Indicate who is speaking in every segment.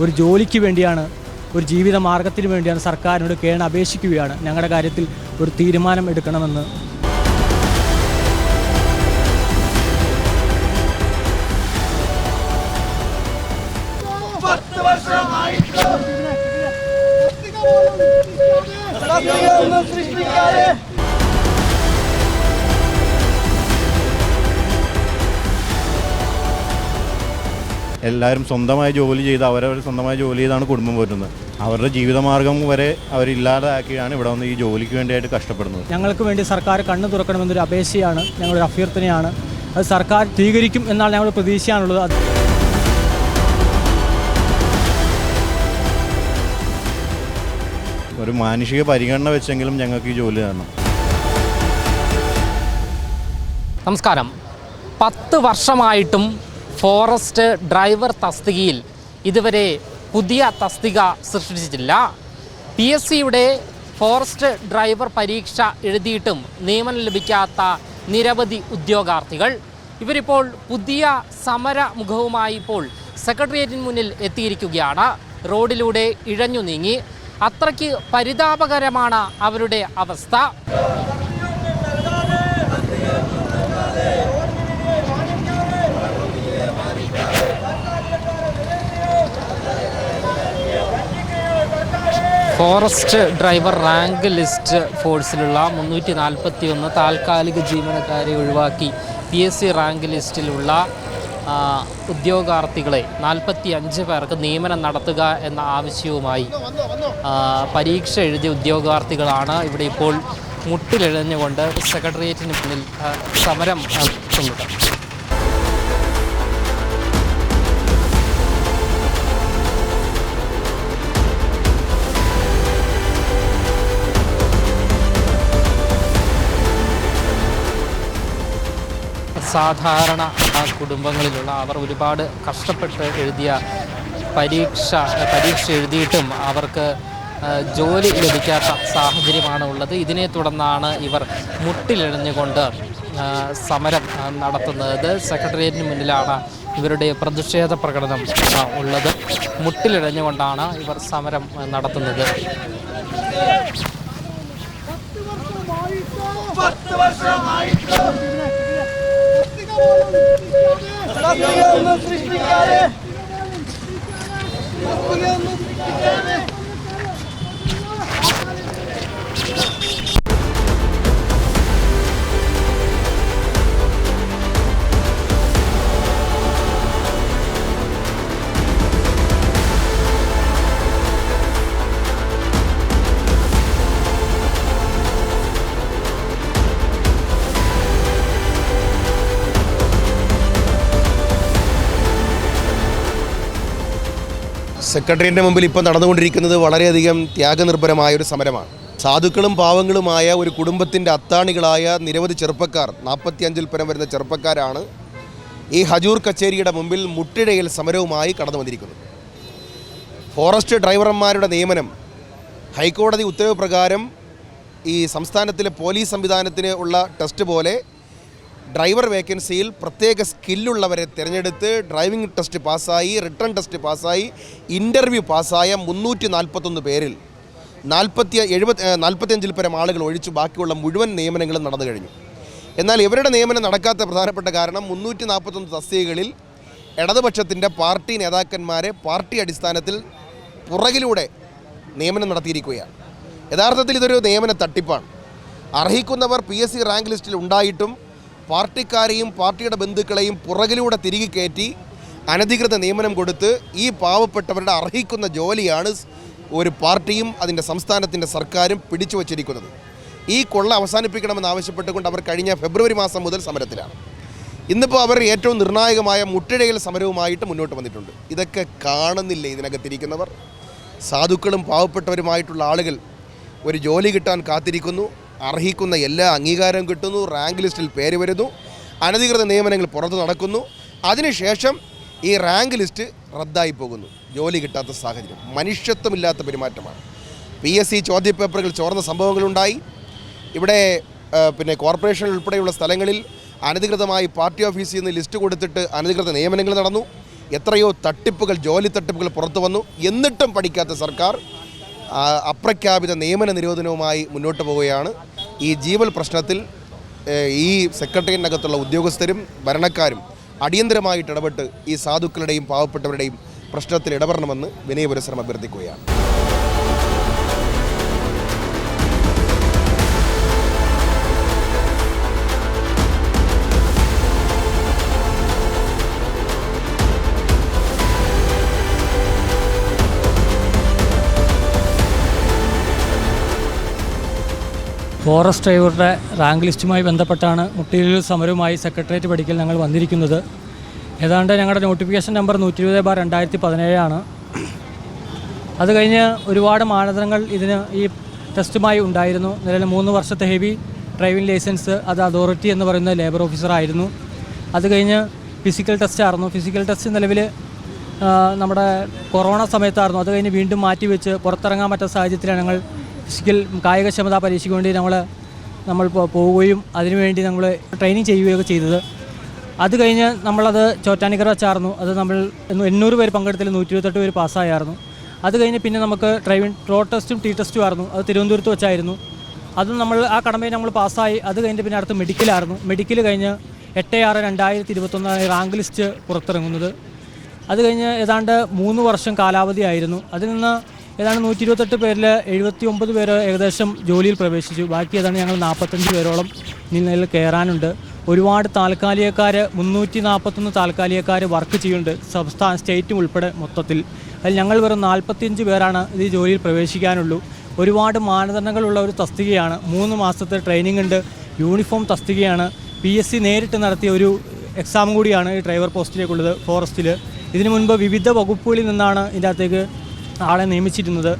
Speaker 1: ഒരു ജോലിക്ക് വേണ്ടിയാണ് ഒരു ജീവിത മാർഗത്തിന് വേണ്ടിയാണ് സർക്കാരിനോട് കേണ അപേക്ഷിക്കുകയാണ്. ഞങ്ങളുടെ കാര്യത്തിൽ ഒരു തീരുമാനം എടുക്കണമെന്ന്.
Speaker 2: എല്ലാവരും സ്വന്തമായി ജോലി ചെയ്ത് അവരവർ സ്വന്തമായി ജോലി ചെയ്താണ് കുടുംബം പോരുന്നത് അവരുടെ ജീവിതമാർഗം വരെ അവരില്ലാതാക്കിയാണ് ഇവിടെ വന്ന് ഈ ജോലിക്ക് വേണ്ടിയായിട്ട് കഷ്ടപ്പെടുന്നത്.
Speaker 1: ഞങ്ങൾക്ക് വേണ്ടി സർക്കാർ കണ്ണു തുറക്കണമെന്നൊരു അപേക്ഷയാണ് ഞങ്ങളൊരു അഭ്യർത്ഥനയാണ്. അത് സർക്കാർ സ്വീകരിക്കും എന്നാണ് ഞങ്ങളുടെ പ്രതീക്ഷയാണുള്ളത് അത്
Speaker 2: ഒരു മാനുഷിക പരിഗണന വെച്ചെങ്കിലും ഞങ്ങൾക്ക് ഈ ജോലി തരണം.
Speaker 3: നമസ്കാരം. പത്ത് വർഷമായിട്ടും ഫോറസ്റ്റ് ഡ്രൈവർ തസ്തികയിൽ ഇതുവരെ പുതിയ തസ്തിക സൃഷ്ടിച്ചിട്ടില്ല. പി എസ് സിയുടെ ഫോറസ്റ്റ് ഡ്രൈവർ പരീക്ഷ എഴുതിയിട്ടും നിയമനം ലഭിക്കാത്ത നിരവധി ഉദ്യോഗാർത്ഥികൾ. ഇവരിപ്പോൾ പുതിയ സമര മുഖവുമായി ഇപ്പോൾ സെക്രട്ടേറിയറ്റിന് മുന്നിൽ എത്തിയിരിക്കുകയാണ്. റോഡിലൂടെ ഇഴഞ്ഞു നീങ്ങി. അത്രയ്ക്ക് പരിതാപകരമാണ് അവരുടെ അവസ്ഥ. ഫോറസ്റ്റ് ഡ്രൈവർ റാങ്ക് ലിസ്റ്റ് ഫോഴ്സിലുള്ള മുന്നൂറ്റി നാൽപ്പത്തി ഒന്ന് താൽക്കാലിക ജീവനക്കാരെ ഒഴിവാക്കി പി എസ് സി റാങ്ക് ലിസ്റ്റിലുള്ള ഉദ്യോഗാർത്ഥികളെ നാൽപ്പത്തി അഞ്ച് പേർക്ക് നിയമനം നടത്തുക എന്ന ആവശ്യവുമായി പരീക്ഷ എഴുതിയ ഉദ്യോഗാർത്ഥികളാണ് ഇവിടെ ഇപ്പോൾ മുട്ടിലെഴഞ്ഞുകൊണ്ട് സെക്രട്ടേറിയറ്റിന് മുന്നിൽ സമരം നടത്തുന്നത്. സാധാരണ കുടുംബങ്ങളിലുള്ള അവർ ഒരുപാട് കഷ്ടപ്പെട്ട് എഴുതിയ പരീക്ഷ പരീക്ഷ എഴുതിയിട്ടും അവർക്ക് ജോലി ലഭിക്കാത്ത സാഹചര്യമാണ് ഉള്ളത്. ഇതിനെ തുടർന്നാണ് ഇവർ മുട്ടിലെഴിഞ്ഞുകൊണ്ട് സമരം നടത്തുന്നത്. സെക്രട്ടേറിയറ്റിന് മുന്നിലാണ് ഇവരുടെ പ്രതിഷേധ പ്രകടനം ഉള്ളത്. മുട്ടിലിഴഞ്ഞുകൊണ്ടാണ് ഇവർ സമരം ആ, നടത്തുന്നത്
Speaker 4: സെക്രട്ടറിയുടെ മുമ്പിൽ ഇപ്പോൾ നടന്നുകൊണ്ടിരിക്കുന്നത് വളരെയധികം ത്യാഗനിർഭരമായ ഒരു സമരമാണ്. സാധുക്കളും പാവങ്ങളുമായ ഒരു കുടുംബത്തിന്റെ അത്താണികളായ നിരവധി ചെറുപ്പക്കാർ നാൽപ്പത്തിയഞ്ചിൽ പരം വരുന്ന ചെറുപ്പക്കാരാണ് ഈ ഹജൂർ കച്ചേരിയുടെ മുമ്പിൽ മുട്ടിഴയിൽ സമരവുമായി കടന്നു വന്നിരിക്കുന്നത്. ഫോറസ്റ്റ് ഡ്രൈവർമാരുടെ നിയമനം ഹൈക്കോടതി ഉത്തരവ് പ്രകാരം ഈ സംസ്ഥാനത്തിലെ പോലീസ് സംവിധാനത്തിന് ഉള്ള ടെസ്റ്റ് പോലെ ഡ്രൈവർ വേക്കൻസിയിൽ പ്രത്യേക സ്കില്ലുള്ളവരെ തിരഞ്ഞെടുത്ത് ഡ്രൈവിംഗ് ടെസ്റ്റ് പാസ്സായി റിട്ടേൺ ടെസ്റ്റ് പാസ്സായി ഇന്റർവ്യൂ പാസ്സായ മുന്നൂറ്റി നാൽപ്പത്തൊന്ന് പേരിൽ നാൽപ്പത്തി എഴുപത്തി നാൽപ്പത്തിയഞ്ചിൽ പരം ആളുകൾ ഒഴിച്ച് ബാക്കിയുള്ള മുഴുവൻ നിയമനങ്ങളും നടന്നു കഴിഞ്ഞു. എന്നാൽ ഇവരുടെ നിയമനം നടക്കാത്ത പ്രധാനപ്പെട്ട കാരണം മുന്നൂറ്റി നാൽപ്പത്തൊന്ന് തസ്തികകളിൽ ഇടതുപക്ഷത്തിന്റെ പാർട്ടി നേതാക്കന്മാരെ പാർട്ടി അടിസ്ഥാനത്തിൽ പുറകിലൂടെ നിയമനം നടത്തിയിരിക്കുകയാണ്. യഥാർത്ഥത്തിൽ ഇതൊരു നിയമന തട്ടിപ്പാണ്. അർഹിക്കുന്നവർ പി എസ് സി റാങ്ക് ലിസ്റ്റിൽ ഉണ്ടായിട്ടും പാർട്ടിക്കാരെയും പാർട്ടിയുടെ ബന്ധുക്കളെയും പുറകിലൂടെ തിരികെ കയറ്റി അനധികൃത നിയമനം കൊടുത്ത് ഈ പാവപ്പെട്ടവരുടെ അർഹിക്കുന്ന ജോലിയാണ് ഒരു പാർട്ടിയും അതിന്റെ സംസ്ഥാനത്തിന്റെ സർക്കാരും പിടിച്ചു വച്ചിരിക്കുന്നത്. ഈ കൊള്ള അവസാനിപ്പിക്കണമെന്ന് ആവശ്യപ്പെട്ടുകൊണ്ട് അവർ കഴിഞ്ഞ ഫെബ്രുവരി മാസം മുതൽ സമരത്തിലാണ്. ഇന്നിപ്പോൾ അവർ ഏറ്റവും നിർണായകമായ മുട്ടിഴയിൽ സമരവുമായിട്ട് മുന്നോട്ട് വന്നിട്ടുണ്ട്. ഇതൊക്കെ കാണുന്നില്ലേ ഇതിനകത്തിരിക്കുന്നവർ? സാധുക്കളും പാവപ്പെട്ടവരുമായിട്ടുള്ള ആളുകൾ ഒരു ജോലി കിട്ടാൻ കാത്തിരിക്കുന്നു. അർഹിക്കുന്ന എല്ലാ അംഗീകാരവും കിട്ടുന്നു റാങ്ക് ലിസ്റ്റിൽ പേര് വരുന്നു അനധികൃത നിയമനങ്ങൾ പുറത്ത് നടക്കുന്നു. അതിനുശേഷം ഈ റാങ്ക് ലിസ്റ്റ് റദ്ദായി പോകുന്നു. ജോലി കിട്ടാത്ത സാഹചര്യം മനുഷ്യത്വമില്ലാത്ത പെരുമാറ്റമാണ്. പി എസ് സി ചോദ്യപേപ്പറുകൾ ചോർന്ന സംഭവങ്ങളുണ്ടായി. ഇവിടെ പിന്നെ കോർപ്പറേഷൻ ഉൾപ്പെടെയുള്ള സ്ഥലങ്ങളിൽ അനധികൃതമായി പാർട്ടി ഓഫീസിൽ നിന്ന് ലിസ്റ്റ് കൊടുത്തിട്ട് അനധികൃത നിയമനങ്ങൾ നടന്നു. എത്രയോ തട്ടിപ്പുകൾ ജോലി തട്ടിപ്പുകൾ പുറത്തു വന്നു. എന്നിട്ടും പഠിക്കാത്ത സർക്കാർ അപ്രഖ്യാപിത നിയമന നിരോധനവുമായി മുന്നോട്ട് പോവുകയാണ്. ഈ ജീവൽ പ്രശ്നത്തിൽ ഈ സെക്രട്ടേറിയറ്റിനകത്തുള്ള ഉദ്യോഗസ്ഥരും ഭരണക്കാരും അടിയന്തരമായിട്ട് ഇടപെട്ട് ഈ സാധുക്കളുടെയും പാവപ്പെട്ടവരുടെയും പ്രശ്നത്തിൽ ഇടപെടണമെന്ന് വിനയപുരസരം അഭ്യർത്ഥിക്കുകയാണ്.
Speaker 1: ഫോറസ്റ്റ് ഡ്രൈവറുടെ റാങ്ക് ലിസ്റ്റുമായി ബന്ധപ്പെട്ടാണ് മുട്ടിയിൽ സമരവുമായി സെക്രട്ടേറിയറ്റ് പഠിക്കൽ ഞങ്ങൾ വന്നിരിക്കുന്നത്. ഏതാണ്ട് ഞങ്ങളുടെ നോട്ടിഫിക്കേഷൻ നമ്പർ നൂറ്റി ഇരുപത് ബാർ രണ്ടായിരത്തി പതിനേഴാണ് അത് കഴിഞ്ഞ് ഒരുപാട് മാനദണ്ഡങ്ങൾ ഇതിന് ഈ ടെസ്റ്റുമായി ഉണ്ടായിരുന്നു. നിലവിൽ മൂന്ന് വർഷത്തെ ഹെവി ഡ്രൈവിംഗ് ലൈസൻസ് അത് അതോറിറ്റി എന്ന് പറയുന്ന ലേബർ ഓഫീസറായിരുന്നു അത് കഴിഞ്ഞ് ഫിസിക്കൽ ടെസ്റ്റ് ആയിരുന്നു. ഫിസിക്കൽ ടെസ്റ്റ് നിലവിൽ നമ്മുടെ കൊറോണ സമയത്തായിരുന്നു. അത് കഴിഞ്ഞ് വീണ്ടും മാറ്റി വെച്ച് പുറത്തിറങ്ങാൻ പറ്റാത്ത സാഹചര്യത്തിലാണ് ഞങ്ങൾ ഫിസിക്കൽ കായികക്ഷമതാ പരീക്ഷയ്ക്ക് വേണ്ടി നമ്മൾ നമ്മൾ പോവുകയും അതിനുവേണ്ടി നമ്മൾ ട്രെയിനിങ് ചെയ്യുകയൊക്കെ ചെയ്തത്. അത് കഴിഞ്ഞ് നമ്മളത് ചോറ്റാനിക്കര വെച്ചായിരുന്നു അത് നമ്മൾ എണ്ണൂറ് പേര് പങ്കെടുത്തിൽ നൂറ്റി ഇരുപത്തെട്ട് പേര് പാസ്സായായിരുന്നു അത് കഴിഞ്ഞ് പിന്നെ നമുക്ക് ഡ്രൈവിംഗ് റോ ടെസ്റ്റും ടി ടെസ്റ്റും ആയിരുന്നു അത് തിരുവനന്തപുരത്ത് വെച്ചായിരുന്നു. അതും നമ്മൾ ആ കടമയിൽ നമ്മൾ പാസ്സായി. അത് കഴിഞ്ഞ് പിന്നെ അടുത്ത് മെഡിക്കലായിരുന്നു മെഡിക്കൽ കഴിഞ്ഞ് എട്ട് ആറ് രണ്ടായിരത്തി ഇരുപത്തൊന്നാണ് റാങ്ക് ലിസ്റ്റ് പുറത്തിറങ്ങുന്നത്. അത് കഴിഞ്ഞ് ഏതാണ്ട് മൂന്ന് വർഷം കാലാവധിയായിരുന്നു അതിൽ നിന്ന് ഏതാണ്ട് നൂറ്റി ഇരുപത്തെട്ട് പേരിൽ എഴുപത്തി ഒമ്പത് പേര് ഏകദേശം ജോലിയിൽ പ്രവേശിച്ചു. ബാക്കി ഏതാണ് ഞങ്ങൾ നാൽപ്പത്തഞ്ച് പേരോളം നിലയിൽ കയറാനുണ്ട് ഒരുപാട് താൽക്കാലികക്കാർ മുന്നൂറ്റി നാൽപ്പത്തൊന്ന് താൽക്കാലികക്കാർ വർക്ക് ചെയ്യുന്നുണ്ട് സംസ്ഥാന സ്റ്റേറ്റും ഉൾപ്പെടെ മൊത്തത്തിൽ. അതിൽ ഞങ്ങൾ വെറും നാൽപ്പത്തിയഞ്ച് പേരാണ് ഈ ജോലിയിൽ പ്രവേശിക്കാനുള്ളൂ. ഒരുപാട് മാനദണ്ഡങ്ങളുള്ള ഒരു തസ്തികയാണ്. മൂന്ന് മാസത്തെ ട്രെയിനിങ് ഉണ്ട്. യൂണിഫോം തസ്തികയാണ്. പി എസ് സി നേരിട്ട് നടത്തിയ ഒരു എക്സാം കൂടിയാണ് ഈ ഡ്രൈവർ പോസ്റ്റിലേക്കുള്ളത് ഫോറസ്റ്റിൽ ഇതിനു മുൻപ് വിവിധ വകുപ്പുകളിൽ നിന്നാണ് ഇതിന്റെ അകത്തേക്ക് ആളെ നിയമിച്ചിരുന്നത്.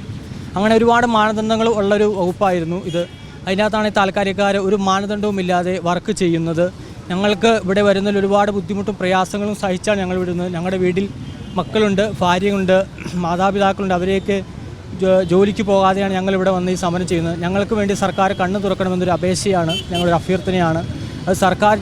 Speaker 1: അങ്ങനെ ഒരുപാട് മാനദണ്ഡങ്ങൾ ഉള്ളൊരു വകുപ്പായിരുന്നു ഇത്. അതിനകത്താണ് ഈ താൽക്കാലികക്കാർ ഒരു മാനദണ്ഡവും ഇല്ലാതെ വർക്ക് ചെയ്യുന്നത്. ഞങ്ങൾക്ക് ഇവിടെ വരുന്നതിൽ ഒരുപാട് ബുദ്ധിമുട്ടും പ്രയാസങ്ങളും സഹിച്ചാണ് ഞങ്ങൾ വിടുന്നത്. ഞങ്ങളുടെ വീട്ടിൽ മക്കളുണ്ട് ഭാര്യയുണ്ട് മാതാപിതാക്കളുണ്ട്. അവരെയൊക്കെ ജോലിക്ക് പോകാതെയാണ് ഞങ്ങൾ ഇവിടെ വന്ന് ഈ സമരം ചെയ്യുന്നത്. ഞങ്ങൾക്ക് വേണ്ടി സർക്കാർ കണ്ണു തുറക്കണമെന്നൊരു അപേക്ഷയാണ് ഞങ്ങളൊരു അഭ്യർത്ഥനയാണ്. അത് സർക്കാർ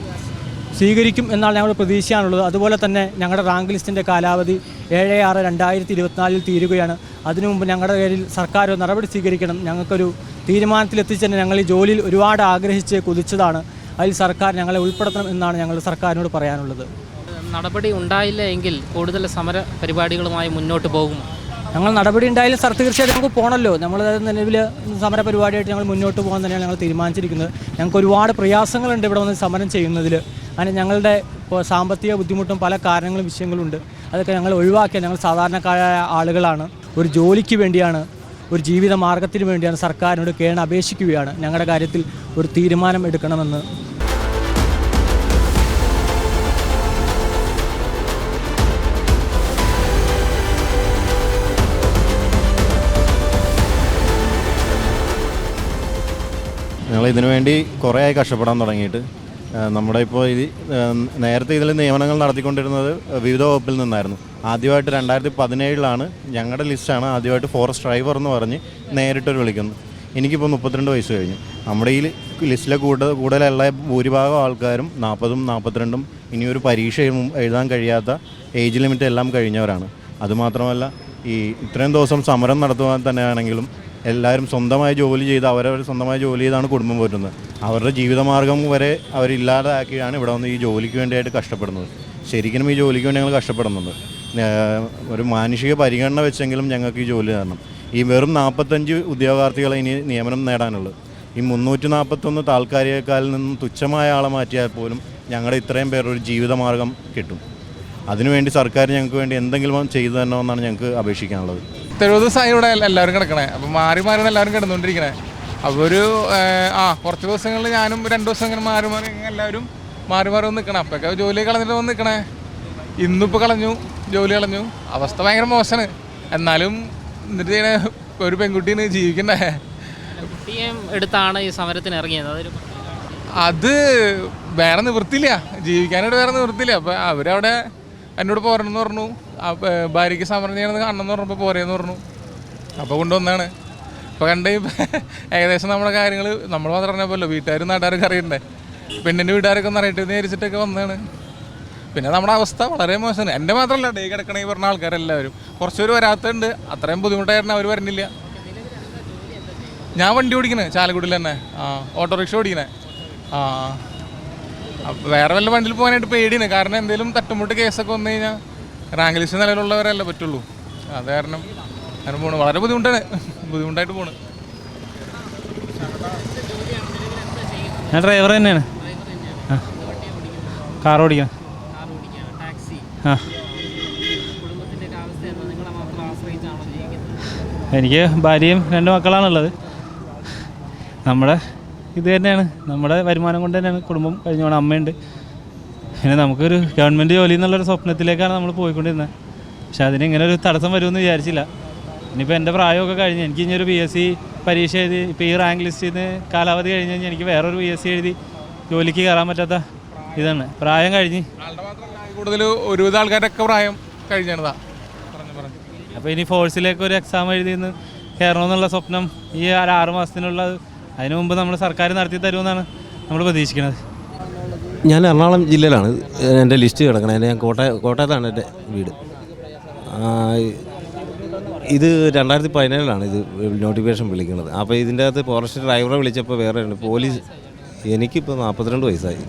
Speaker 1: സ്വീകരിക്കും എന്നാണ് ഞങ്ങളുടെ പ്രതീക്ഷയാണുള്ളത്. അതുപോലെ തന്നെ ഞങ്ങളുടെ റാങ്ക് ലിസ്റ്റിന്റെ കാലാവധി ഏഴ് ആറ് രണ്ടായിരത്തി ഇരുപത്തിനാലിൽ തീരുകയാണ്. അതിനു മുമ്പ് ഞങ്ങളുടെ പേരിൽ സർക്കാർ ഒരു നടപടി സ്വീകരിക്കണം. ഞങ്ങൾക്കൊരു തീരുമാനത്തിലെത്തിച്ച് തന്നെ ഞങ്ങൾ ഈ ജോലിയിൽ ഒരുപാട് ആഗ്രഹിച്ച് കുതിച്ചതാണ്. അതിൽ സർക്കാർ ഞങ്ങളെ ഉൾപ്പെടുത്തണം എന്നാണ് ഞങ്ങൾ സർക്കാരിനോട് പറയാനുള്ളത്.
Speaker 3: നടപടി ഉണ്ടായില്ല എങ്കിൽ കൂടുതൽ സമര പരിപാടികളുമായി മുന്നോട്ട് പോകും.
Speaker 1: ഞങ്ങൾ നടപടി ഉണ്ടായാലും സർ തീർച്ചയായിട്ടും നമുക്ക് പോകണമല്ലോ നമ്മൾ നിലവിൽ സമര പരിപാടിയായിട്ട് ഞങ്ങൾ മുന്നോട്ട് പോകാൻ തന്നെയാണ് ഞങ്ങൾ തീരുമാനിച്ചിരിക്കുന്നത്. ഞങ്ങൾക്ക് ഒരുപാട് പ്രയാസങ്ങളുണ്ട് ഇവിടെ വന്ന് സമരം ചെയ്യുന്നതിൽ അതിന് ഞങ്ങളുടെ സാമ്പത്തിക ബുദ്ധിമുട്ടും പല കാരണങ്ങളും വിഷയങ്ങളുണ്ട്. അതൊക്കെ ഞങ്ങൾ ഒഴിവാക്കിയ ഞങ്ങൾ സാധാരണക്കാരായ ആളുകളാണ്. ഒരു ജോലിക്ക് വേണ്ടിയാണ് ഒരു ജീവിത മാർഗത്തിന് വേണ്ടിയാണ് സർക്കാരിനോട് കേണ അപേക്ഷിക്കുകയാണ്. ഞങ്ങളുടെ കാര്യത്തിൽ ഒരു തീരുമാനം എടുക്കണമെന്ന്.
Speaker 2: ഞങ്ങൾ ഇതിനു കുറേ ആയി കഷ്ടപ്പെടാൻ തുടങ്ങിയിട്ട്. നമ്മുടെ ഇപ്പോൾ ഇത് നേരത്തെ ഇതിൽ നിയമനങ്ങൾ നടത്തിക്കൊണ്ടിരുന്നത് വിവിധ വകുപ്പിൽ നിന്നായിരുന്നു. ആദ്യമായിട്ട് രണ്ടായിരത്തി പതിനേഴിലാണ് ഞങ്ങളുടെ ലിസ്റ്റാണ് ആദ്യമായിട്ട് ഫോറസ്റ്റ് ഡ്രൈവർ എന്ന് പറഞ്ഞ് നേരിട്ടൊരു വിളിക്കുന്നത്. എനിക്കിപ്പോൾ മുപ്പത്തിരണ്ട് വയസ്സ് കഴിഞ്ഞു. നമ്മുടെ ഈ ലിസ്റ്റിലെ കൂടുതൽ കൂടുതലുള്ള ഭൂരിഭാഗം ആൾക്കാരും നാൽപ്പതും നാൽപ്പത്തിരണ്ടും ഇനിയൊരു പരീക്ഷ എഴുതാൻ കഴിയാത്ത ഏജ് ലിമിറ്റ് എല്ലാം കഴിഞ്ഞവരാണ്. അതുമാത്രമല്ല ഈ ഇത്രയും ദിവസം സമരം നടത്തുവാൻ തന്നെയാണെങ്കിലും എല്ലാവരും സ്വന്തമായി ജോലി ചെയ്ത് അവരവർ സ്വന്തമായി ജോലി ചെയ്താണ് കുടുംബം പോരുന്നത് അവരുടെ ജീവിതമാർഗം വരെ അവരില്ലാതാക്കിയാണ് ഇവിടെ വന്ന് ഈ ജോലിക്ക് വേണ്ടിയായിട്ട് കഷ്ടപ്പെടുന്നത്. ശരിക്കും ഈ ജോലിക്ക് വേണ്ടി ഞങ്ങൾ കഷ്ടപ്പെടുന്നുണ്ട് ഒരു മാനുഷിക പരിഗണന വെച്ചെങ്കിലും ഞങ്ങൾക്ക് ഈ ജോലി തരണം. ഈ വെറും നാൽപ്പത്തഞ്ച് ഉദ്യോഗാർത്ഥികളെ ഇനി നിയമനം നേടാനുള്ളത് ഈ മുന്നൂറ്റി നാൽപ്പത്തൊന്ന് താൽക്കാലികക്കാരിൽ നിന്നും തുച്ഛമായ ആളെ മാറ്റിയാൽ പോലും ഞങ്ങളുടെ ഇത്രയും പേരൊരു ജീവിതമാർഗം കിട്ടും. അതിനുവേണ്ടി സർക്കാർ ഞങ്ങൾക്ക് വേണ്ടി എന്തെങ്കിലും ചെയ്തു തരണമെന്നാണ് ഞങ്ങൾക്ക് അപേക്ഷിക്കാനുള്ളത്.
Speaker 5: എഴുപത് ദിവസമായി ഇവിടെ എല്ലാവരും കിടക്കണേ. അപ്പം മാറി മാറിയാണ് എല്ലാവരും കിടന്നുകൊണ്ടിരിക്കണേ. അപ്പോൾ ഒരു ആ കുറച്ച് ദിവസങ്ങളിൽ ഞാനും രണ്ട് ദിവസം ഇങ്ങനെ മാറി മാറി എല്ലാവരും മാറി മാറി വന്ന് നിൽക്കണം അപ്പോഴൊക്കെ ജോലി കളഞ്ഞിട്ട് വന്ന് നിൽക്കണേ ഇന്നിപ്പോൾ കളഞ്ഞു ജോലി കളഞ്ഞു. അവസ്ഥ ഭയങ്കര മോശമാണ്. എന്നാലും എന്നിട്ട് ചെയ്യണേ ഒരു പെൺകുട്ടീന് ജീവിക്കണ്ടേ.
Speaker 3: കുട്ടിയെ എടുത്താണ് ഈ സമരത്തിന് ഇറങ്ങിയത്. അതൊരു
Speaker 5: അത് വേറെ നിവൃത്തിയില്ല. ജീവിക്കാനായിട്ട് വേറെ നിവൃത്തിയില്ല. അപ്പം അവരവിടെ എന്നോട് പോരണമെന്ന് പറഞ്ഞു. ഭാര്യയ്ക്ക് സമരം ചെയ്യണമെന്ന് കാണണമെന്ന് പറഞ്ഞപ്പോൾ പോരേന്ന് പറഞ്ഞു. അപ്പോൾ കൊണ്ടുവന്നാണ്. അപ്പോൾ കണ്ട് ഏകദേശം നമ്മുടെ കാര്യങ്ങൾ നമ്മൾ മാത്രം അറിഞ്ഞപ്പോഴല്ലോ വീട്ടുകാരും നാട്ടുകാരൊക്കെ അറിയണ്ടേ? പെണ്ണിന്റെ വീട്ടുകാരൊക്കെ ഒന്ന് അറിയട്ടെ എന്ന് വിചാരിച്ചിട്ടൊക്കെ വന്നതാണ്. പിന്നെ നമ്മുടെ അവസ്ഥ വളരെ മോശമാണ്. എന്റെ മാത്രമല്ല ഡേ കിടക്കണ പറഞ്ഞ ആൾക്കാരെല്ലാവരും. കുറച്ചുപേർ വരാത്തുണ്ട് അത്രയും ബുദ്ധിമുട്ടായിരുന്നു അവർ വരുന്നില്ല ഞാൻ വണ്ടി ഓടിക്കണേ ചാലക്കുടിയിൽ തന്നെ. ആ ഓട്ടോറിക്ഷ ഓടിക്കണേ. ആ. വേറെ വല്ല വണ്ടിയിൽ പോകാനായിട്ട് പേടിയാണ്. കാരണം എന്തെങ്കിലും തട്ടുമുട്ട് കേസൊക്കെ വന്നു കഴിഞ്ഞാൽ റാങ്ക് ലിസ്റ്റ് നിലവിലുള്ളവരല്ലേ പറ്റുള്ളൂ. അത് കാരണം അങ്ങനെ പോണു. വളരെ ബുദ്ധിമുട്ടാണ്. ബുദ്ധിമുട്ടായിട്ട് പോണ്.
Speaker 6: ഞാൻ ഡ്രൈവർ തന്നെയാണ്. കാർ ഓടിക്കണം. ആ. എനിക്ക് ഭാര്യയും രണ്ട് മക്കളാണുള്ളത്. നമ്മുടെ ഇത് തന്നെയാണ്. നമ്മുടെ വരുമാനം കൊണ്ട് തന്നെയാണ് കുടുംബം കഴിഞ്ഞ പോകണം അമ്മയുണ്ട്. പിന്നെ നമുക്കൊരു ഗവൺമെന്റ് ജോലി എന്നുള്ളൊരു സ്വപ്നത്തിലേക്കാണ് നമ്മൾ പോയിക്കൊണ്ടിരുന്നത് പക്ഷേ അതിന് ഇങ്ങനെ ഒരു തടസ്സം വരുമെന്ന് വിചാരിച്ചില്ല. ഇനിയിപ്പോൾ എന്റെ പ്രായമൊക്കെ കഴിഞ്ഞ് എനിക്ക് ഇനി ഒരു പി എസ് സി പരീക്ഷ എഴുതി ഇപ്പോൾ ഈ റാങ്ക് ലിസ്റ്റിൽ നിന്ന് കാലാവധി കഴിഞ്ഞ് കഴിഞ്ഞാൽ എനിക്ക് വേറൊരു പി എസ് സി എഴുതി ജോലിക്ക് കയറാൻ പറ്റാത്ത ഇതാണ്. പ്രായം കഴിഞ്ഞ്.
Speaker 5: കൂടുതൽ ഒരുവിധ ആൾക്കാരൊക്കെ പ്രായം കഴിഞ്ഞതാ.
Speaker 6: അപ്പോൾ ഇനി ഫോഴ്സിലേക്ക് ഒരു എക്സാം എഴുതി നിന്ന് കയറണമെന്നുള്ള സ്വപ്നം ഈ ആറ് മാസത്തിനുള്ള അതിനു മുമ്പ് നമ്മൾ സർക്കാർ നടത്തി തരുമെന്നാണ് നമ്മൾ പ്രതീക്ഷിക്കുന്നത്
Speaker 7: ഞാൻ എറണാകുളം ജില്ലയിലാണ്. എന്റെ ലിസ്റ്റ് കിടക്കണത് ഞാൻ കോട്ടയം കോട്ടയത്താണ് എന്റെ വീട്. ഇത് രണ്ടായിരത്തി പതിനേഴിലാണ് ഇത് നോട്ടിഫിക്കേഷൻ വിളിക്കുന്നത്. അപ്പോൾ ഇതിന്റെ അകത്ത് ഫോറസ്റ്റ് ഡ്രൈവറെ വിളിച്ചപ്പോൾ വേറെ ഉണ്ട് പോലീസ് എനിക്കിപ്പോൾ നാൽപ്പത്തിരണ്ട് വയസ്സായി.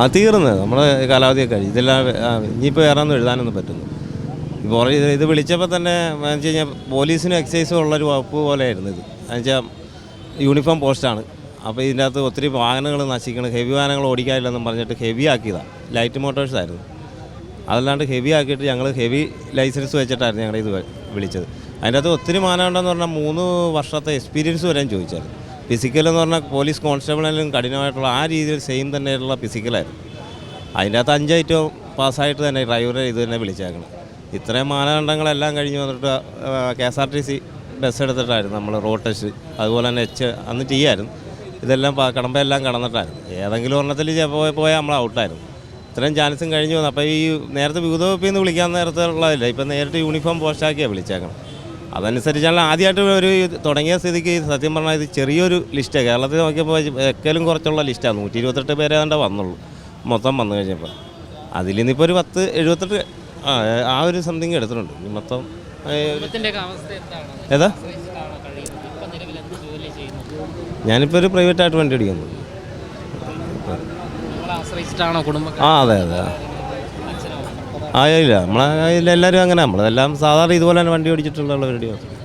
Speaker 7: ആ തീർന്ന്. നമ്മുടെ കാലാവധിയൊക്കെ കഴിഞ്ഞു. ഇതെല്ലാം ഇനിയിപ്പോൾ വേറെ ഒന്നും എഴുതാനൊന്നും പറ്റുന്നു ഇപ്പോൾ ഇത് വിളിച്ചപ്പോൾ തന്നെ വെച്ച് കഴിഞ്ഞാൽ പോലീസിനും എക്സൈസും ഉള്ളൊരു വകുപ്പ് പോലെയായിരുന്നു ഇത്. എന്നുവെച്ചാൽ യൂണിഫോം പോസ്റ്റാണ് അപ്പോൾ ഇതിന്റെ അകത്ത് ഒത്തിരി വാഹനങ്ങൾ നശിക്കണം. ഹെവി വാഹനങ്ങൾ ഓടിക്കാനില്ലെന്നും പറഞ്ഞിട്ട് ഹെവി ആക്കിയതാണ് ലൈറ്റ് മോട്ടോഴ്സ് ആയിരുന്നു. അതല്ലാണ്ട് ഹെവി ആക്കിയിട്ട് ഞങ്ങൾ ഹെവി ലൈസൻസ് വെച്ചിട്ടായിരുന്നു ഞങ്ങളുടെ ഇത് വിളിച്ചത്. അതിന്റെ അകത്ത് ഒത്തിരി മാനമുണ്ടെന്ന് പറഞ്ഞാൽ മൂന്ന് വർഷത്തെ എക്സ്പീരിയൻസ് വരാൻ ചോദിച്ചായിരുന്നു ഫിസിക്കൽ എന്ന് പറഞ്ഞാൽ പോലീസ് കോൺസ്റ്റബിളിലും കഠിനമായിട്ടുള്ള ആ രീതിയിൽ സെയിം തന്നെയുള്ള ഫിസിക്കലായിരുന്നു അതിന്റെ അകത്ത് അഞ്ച് പാസ്സായിട്ട് തന്നെ ഡ്രൈവറെ ഇത് തന്നെ വിളിച്ചേക്കണം. ഇത്രയും മാനദണ്ഡങ്ങളെല്ലാം കഴിഞ്ഞ് വന്നിട്ട് K S R T C bus എടുത്തിട്ടായിരുന്നു നമ്മൾ റോഡ് ടെസ്റ്റ് അതുപോലെ തന്നെ എച്ച് അന്ന് ആയിരുന്നു. ഇതെല്ലാം കടമ്പയെല്ലാം കടന്നിട്ടായിരുന്നു. ഏതെങ്കിലും ഒരെണ്ണത്തിൽ പോയി പോയാൽ നമ്മൾ ഔട്ടായിരുന്നു. ഇത്രയും ചാൻസും കഴിഞ്ഞു വന്നു. അപ്പോൾ ഈ നേരത്തെ വിവിധ വകുപ്പിൽ നിന്ന് വിളിക്കാൻ നേരത്തെ ഉള്ളതില്ല? ഇപ്പം നേരിട്ട് യൂണിഫോം പോസ്റ്റാക്കിയാണ് വിളിച്ചേക്കണം. അതനുസരിച്ചാണ് ആദ്യമായിട്ട് ഒരു തുടങ്ങിയ സ്ഥിതിക്ക് സത്യം പറഞ്ഞാൽ ഇത് ചെറിയൊരു ലിസ്റ്റാണ് കേരളത്തിൽ നോക്കിയപ്പോൾ എക്കലും കുറച്ചുള്ള ലിസ്റ്റാണ് നൂറ്റി ഇരുപത്തെട്ട് പേരെ ഏതാണ്ട് വന്നുള്ളൂ. മൊത്തം വന്നു കഴിഞ്ഞപ്പോൾ അതിൽ നിന്നിപ്പോൾ ഒരു പത്ത് എഴുപത്തെട്ട് ആ ആ ഒരു സംതിങ് എടുത്തിട്ടുണ്ട്. ഇനി മൊത്തം ഏതാ? ഞാനിപ്പോൾ ഒരു പ്രൈവറ്റ് ആയിട്ട് വണ്ടി ഓടിക്കുന്നു. ആ അതെ അതെ. ആ ഇല്ല നമ്മളെ എല്ലാവരും അങ്ങനെ. നമ്മളെല്ലാം സാധാരണ ഇതുപോലെ തന്നെ വണ്ടി ഓടിച്ചിട്ടുള്ള പരിപാടി മാത്രം